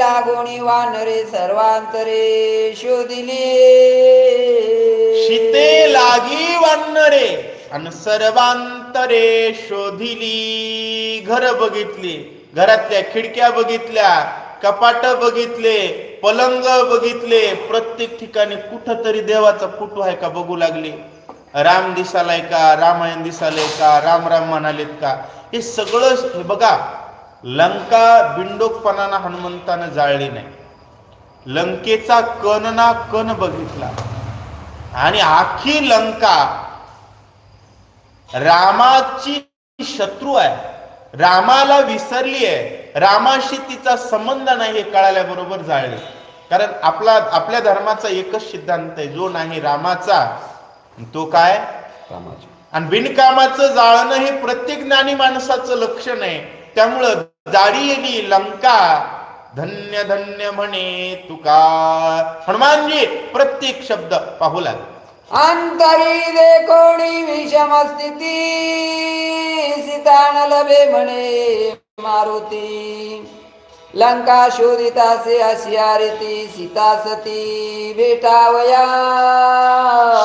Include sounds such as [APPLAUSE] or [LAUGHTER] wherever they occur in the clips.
लागोणी वानरे सर्वांतरे शोधिली. शीते लागी वानरे आणि सर्वांतरे शोधिली. घर बघितली घरातल्या खिडक्या बघितल्या कपाट बघितले पलंग बघितले प्रत्येक ठिकाणी कुठं तरी देवाचा फोटो आहे का बघू लागले. राम दिसालाय का रामायण दिसालय का राम राम म्हणालेत का हे सगळं हे बघा लंका बिंडोकपणानं हनुमंतानं जाळली नाही. लंकेचा कण ना कण बघितला. आणि आखी लंका रामाची शत्रू आहे. रामाला विसरली आहे. रामाशी तिचा संबंध नाही हे कळाल्याबरोबर जाळले. कारण आपला आपल्या धर्माचा एकच सिद्धांत आहे. जो नाही रामाचा तो काय? आणि बिनकामाचं जाळणं हे प्रत्येक ज्ञानी माणसाचं लक्षण आहे. त्यामुळं जाळी लंका. धन्य धन्य म्हणे तुका. हनुमानजी प्रत्येक शब्द पाहू लागले. अंतरी देखोणी विषम स्थिती. सीता लभे म्हणे मारुती. लंका शोधितासे अशिया रीती सीता सती भेटावया.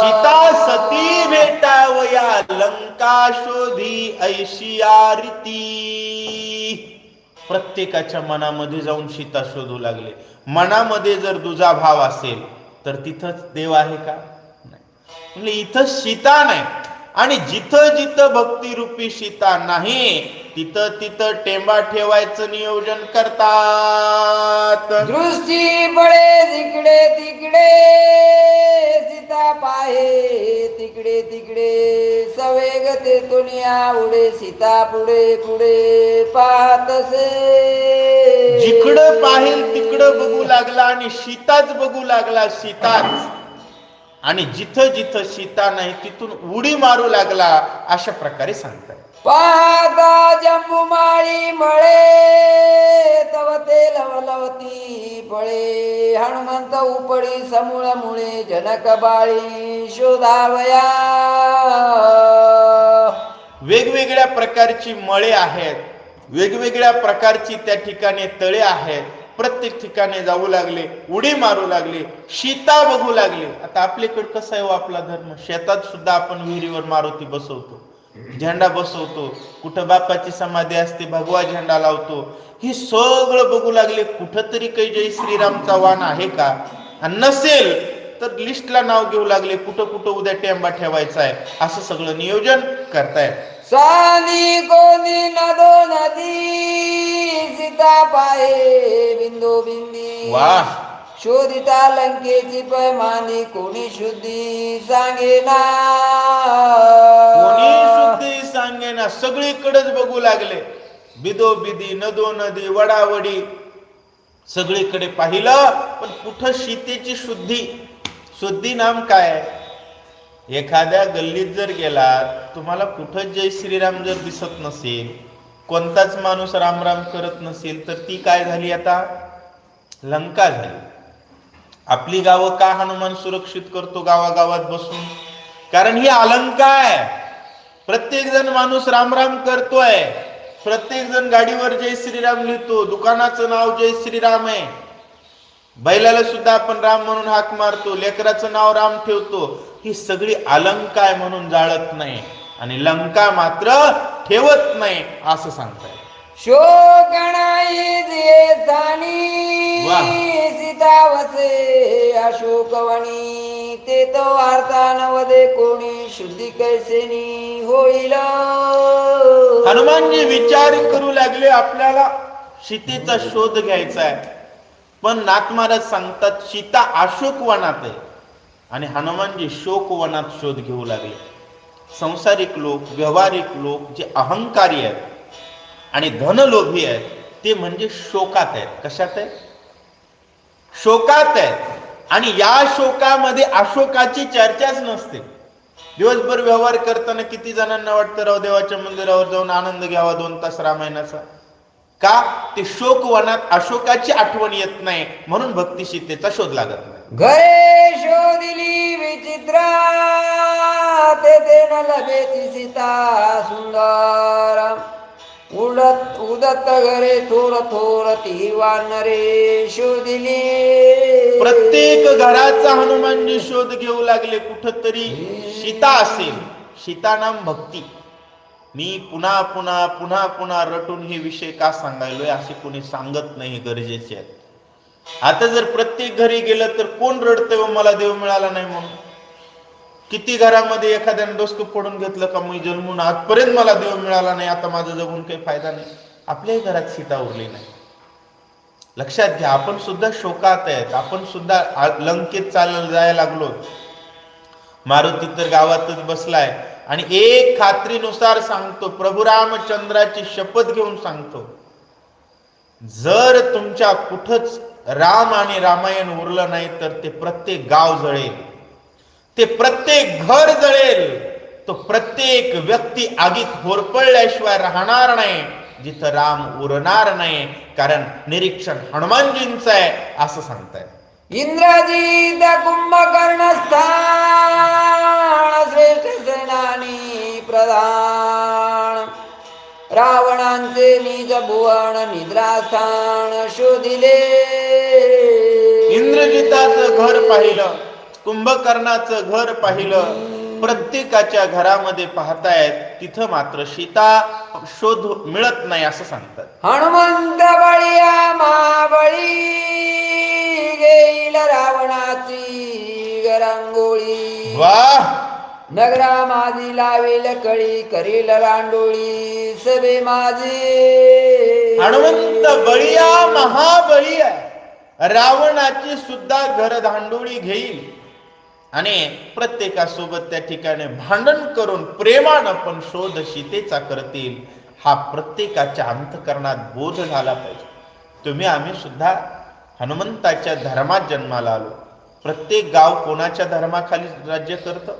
सीता सती भेटावया लंका शोधी ऐशिया रीती प्रत्येकाच्या मनामध्ये जाऊन सीता शोधू लागले. मनामध्ये जर दुजा भाव असेल तर तिथंच देव आहे का? नाही. म्हणजे इथं सीता नाही. आणि जिथं जिथं भक्तिरूपी सीता नाही तिथं तिथं टेंबा ठेवायचं नियोजन करतात. दृष्टी पळे तिकडे तिकडे सीता पाहे तिकडे तिकडे. सवेग ते दुनिया उडे सीता पुढे पुढे पाहतसे. जिकडं पाहिल तिकडं बघू लागला आणि सीताच बघू लागला सीताच. आणि जिथं जिथं सीता नाही तिथून उडी मारू लागला अशा प्रकारे सांगतात. पाहता जंबुमाळी मळे तव ते लवलवती फळे. हनुमंत उपडी समूळ मुळे जनक बाळी शोधावया. वेगवेगळ्या प्रकारची मळे आहेत वेगवेगळ्या प्रकारची त्या ठिकाणी तळे आहेत. प्रत्येक ठिकाणी जाऊ लागले उडी मारू लागले सीता बघू लागले. आता आपल्याकडे कसा आहे हो आपला धर्म? शेतात सुद्धा आपण विहिरीवर मारुती बसवतो. झेंडा बसवतो. कुठं बापाची समाधी असते भगवा झेंडा लावतो. हे सगळं बघू लागले. कुठंतरी काही जय श्रीरामचा वाण आहे का? नसेल तर लिस्टला नाव घेऊ लागले. कुठं कुठं उद्या टेंबा ठेवायचा आहे? असं सगळं नियोजन करताय. सानी कोणी नदो नदी सीता पाये बिंदू बिंदी. वा शोधिता लंकेची पैमानी कोणी शुद्धी सांगे ना कोणी शुद्धी सांगे ना सगळीकडेच बघू लागले. बिदो बिदी नदो नदी वडावडी. सगळीकडे पाहिलं पण कुठं सीतेची शुद्धी? शुद्धी नाम काय? एखाद्या गल्लीत जर गेलात तुम्हाला कुठं जय श्रीराम जर दिसत नसेल कोणताच माणूस राम राम करत नसेल तर ती काय झाली आता? लंका झाली. आपली गावं का हनुमान सुरक्षित करतो गावागावात बसून? कारण ही अलंका आहे. प्रत्येक जण माणूस रामराम करतोय. प्रत्येक जण गाडीवर जय श्रीराम लिहितो. दुकानाचं नाव जय श्रीराम आहे. बैलाला सुद्धा आपण राम म्हणून हाक मारतो. लेकराचं नाव राम ठेवतो. ही सगळी अलंका आहे म्हणून जाळत नाही. आणि लंका मात्र ठेवत नाही असं सांगताय शोकणाई जे. सीता वसे अशोकवणी ते तो वार्ता नवदे कोणी शुद्धी कैसेनी होईल. हनुमानजी विचार करू लागले आपल्याला सीतेचा शोध घ्यायचा आहे. पण नाथ महाराज सांगतात सीता अशोक वनात आहे. आणि हनुमानजी शोक वनात शोध घेऊ लागले. संसारिक लोक व्यवहारिक लोक जे अहंकारी आहेत आणि धनलोभी आहेत ते म्हणजे शोकात आहेत. कशात आहेत? शोकात आहेत. आणि या शोकामध्ये अशोकाची चर्चाच नसते. दिवसभर व्यवहार करताना किती जणांना वाटतं राव देवाच्या मंदिरावर जाऊन आनंद घ्यावा दोन तास रामायणाचा? का? ते शोक वनात अशोकाची आठवण येत नाही म्हणून भक्ती सीतेचा शोध लागत नाही. घरे शोधिली ते ते न लभेची सीता सुंदर. उडत उदत्त घरे थोर थोर ती वानरे शोधिली प्रत्येक घराचा हनुमानजी शोध घेऊ लागले कुठतरी सीता असेल सीता नाम भक्ती. मी पुन्हा पुन्हा पुन्हा पुन्हा रटून हे विषय का सांगायलोय असे कोणी सांगत नाही गरजेचे आहेत. आता जर प्रत्येक घरी गेलं तर कोण रडतंय व मला देव मिळाला नाही म्हणून? किती घरामध्ये एखाद्याने डोसकं पडून घेतलं का मी जन्मून आजपर्यंत मला देव मिळाला नाही आता माझं जगून काही फायदा नाही. आपल्याही घरात सीता उरली नाही. लक्षात घ्या आपण सुद्धा शोकात आहेत. आपण सुद्धा लंकेत चालायला जायला लागलो. मारुती तर गावातच बसलाय. आणि एक खात्रीनुसार सांगतो प्रभू रामचंद्राची शपथ घेऊन सांगतो जर तुमच्या कुठंच राम आणि रामायण उरलं नाही तर ते प्रत्येक गाव जळेल. ते प्रत्येक घर जळेल. तो प्रत्येक व्यक्ती आगीत होरपळल्याशिवाय राहणार नाही जिथं राम उरणार नाही. कारण निरीक्षण हनुमानजींचं आहे असं सांगताय. इंद्रजित कुंभकर्ण स्थान श्रेष्ठ सेनानी प्रधान. रावणांचे निज भुवन निद्रास्थान शोधिले. इंद्रजिताचं घर पाहिलं. कुंभकर्णाचं घर पाहिलं प्रत्येकाच्या घरामध्ये पाहतायत तिथं मात्र सीता शोध मिळत नाही असं सांगतात. हनुमंत बळिया महाबळी घेईल रावणाची गरांगोळी. वाह! नगरा माझी लावेल कळी करील रांडोळी सभे माझे. हनुमंत बळिया महाबळी आहे. रावणाची सुद्धा घर धांडोळी घेईल. आणि प्रत्येकासोबत त्या ठिकाणी भांडण करून प्रेमानं पण शोध सीतेचा करतील हा प्रत्येकाच्या अंतकरणात बोध झाला पाहिजे. तुम्ही आम्ही सुद्धा हनुमंताच्या धर्मात जन्माला आलो. प्रत्येक गाव कोणाच्या धर्माखाली राज्य करतं?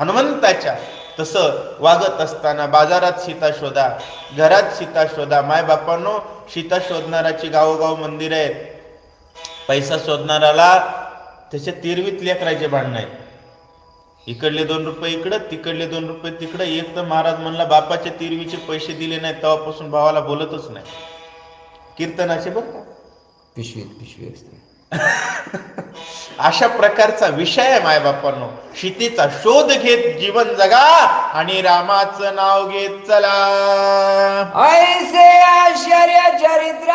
हनुमंताच्या. तसं वागत असताना बाजारात सीता शोधा घरात सीता शोधा. माय बापांनो सीता शोधणाराची गावोगाव मंदिर आहेत. पैसा शोधणाराला त्याच्या तिरवीत लेकराचे भांडण आहेत. इकडले दोन रुपये इकडं तिकडले दोन रुपये तिकडं. एक तर महाराज म्हणला बापाच्या तिरवीचे पैसे दिले नाही तेव्हापासून भावाला बोलतच नाही. कीर्तनाचे बरं का? पिशवीत पिशवी असते. [LAUGHS] अशा प्रकारचा विषय आहे मायबापांनो सीतेचा शोध घेत जीवन जगा आणि रामाचं नाव घेत चला. ऐसे आश्चर्य चरित्र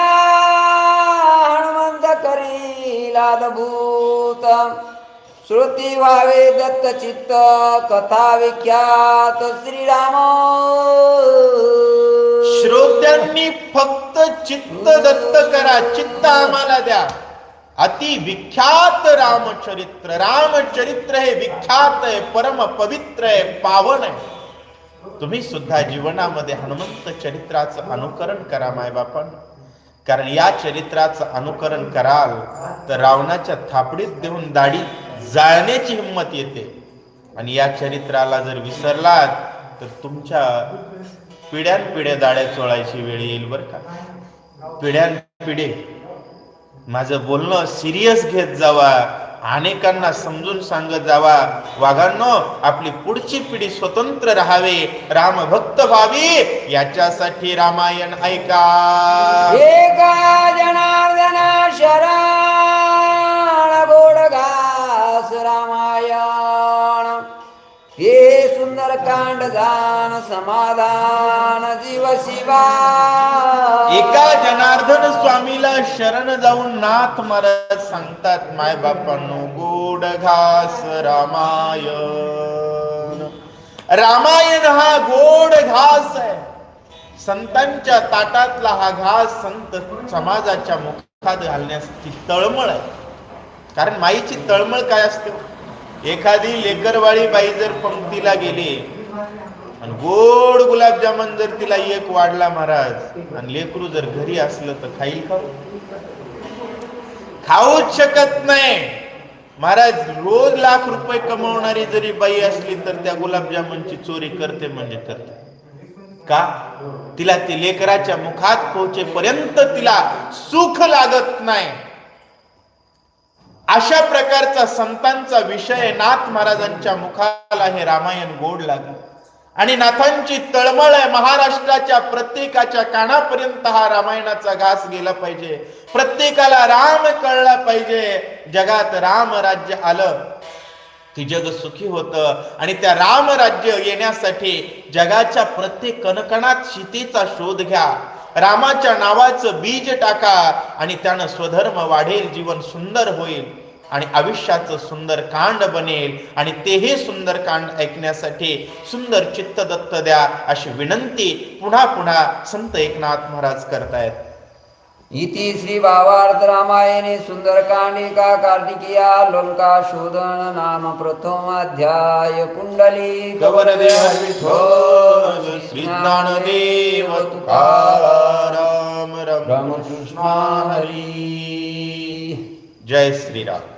हनुमंत करील श्रुती व्हावे दत्त चित्त कथा विख्यात श्रीराम. श्रोत्यांनी फक्त चित्त दत्त करा चित्त आम्हाला द्या. अति विख्यात रामचरित्र. रामचरित्र हे विख्यात आहे परम पवित्र आहे पावन आहे. तुम्ही सुद्धा जीवनामध्ये हनुमंत चरित्राचं अनुकरण करा मायबापांनो कारण या चरित्राचं अनुकरण कराल तर रावणाच्या थापडीत देऊन दाढी जाळण्याची हिंमत येते. आणि या चरित्राला जर विसरलात तर तुमच्या पिढ्यान पिढ्या दाड्या चोळायची वेळ येईल बरं का. पिढ्यान पिढे माझं बोलणं सिरियस घेत जावा. अनेकांना समजून सांगत जावा. वाघांनो आपली पुढची पिढी स्वतंत्र राहावे. रामभक्त व्हावी. याच्यासाठी रामायण ऐका जनार्दना शरण. कांड दान समाधान जीव शिवा. एका जनार्दन स्वामीला शरण जाऊन नाथ महाराज सांगतात माय बापांनो गोड घास रामायण. रामायण हा गोड घास आहे. संतांच्या ताटातला हा घास संत समाजाच्या मुखात घालण्याची तळमळ आहे. कारण माईची तळमळ काय असते? एखादी लेकरवाळी बाई जर पंक्तीला गेली आणि गोड गुलाबजामन जर तिला एक वाढला महाराज आणि लेकरू जर घरी असलं तर खाईल का? खाऊच शकत नाही. महाराज रोज लाख रुपये कमवणारी जरी बाई असली तर त्या गुलाबजामुनची चोरी करते म्हणजे करते. का? तिला ते लेकराच्या मुखात पोहोचेपर्यंत तिला सुख लागत नाही. अशा प्रकारचा संतांचा विषय नाथ महाराजांच्या मुखाला हे रामायण गोड लागलं. आणि नाथांची तळमळ आहे महाराष्ट्राच्या प्रत्येकाच्या कानापर्यंत हा रामायणाचा घास गेला पाहिजे. प्रत्येकाला राम कळला पाहिजे. जगात राम राज्य आलं. की जग सुखी होतं. आणि त्या रामराज्य येण्यासाठी जगाच्या प्रत्येक कणकणात सीतेचा शोध घ्या. रामाच्या नावाचं बीज टाका आणि त्यानं स्वधर्म वाढेल जीवन सुंदर होईल. आणि आयुष्याचं सुंदर कांड बनेल. आणि तेही सुंदर कांड ऐकण्यासाठी सुंदर चित्त दत्त द्या अशी विनंती पुन्हा पुन्हा संत एकनाथ महाराज करतायत. इति श्री भावार्थ रामायणे सुंदरकांडिका कार्तिकीया लंका शोधन नाम प्रथम अध्याय कुंडली गवरदेव विठ्ठल श्री ज्ञानदेव तुकाराम राम रामकृष्ण हरी जय श्रीराम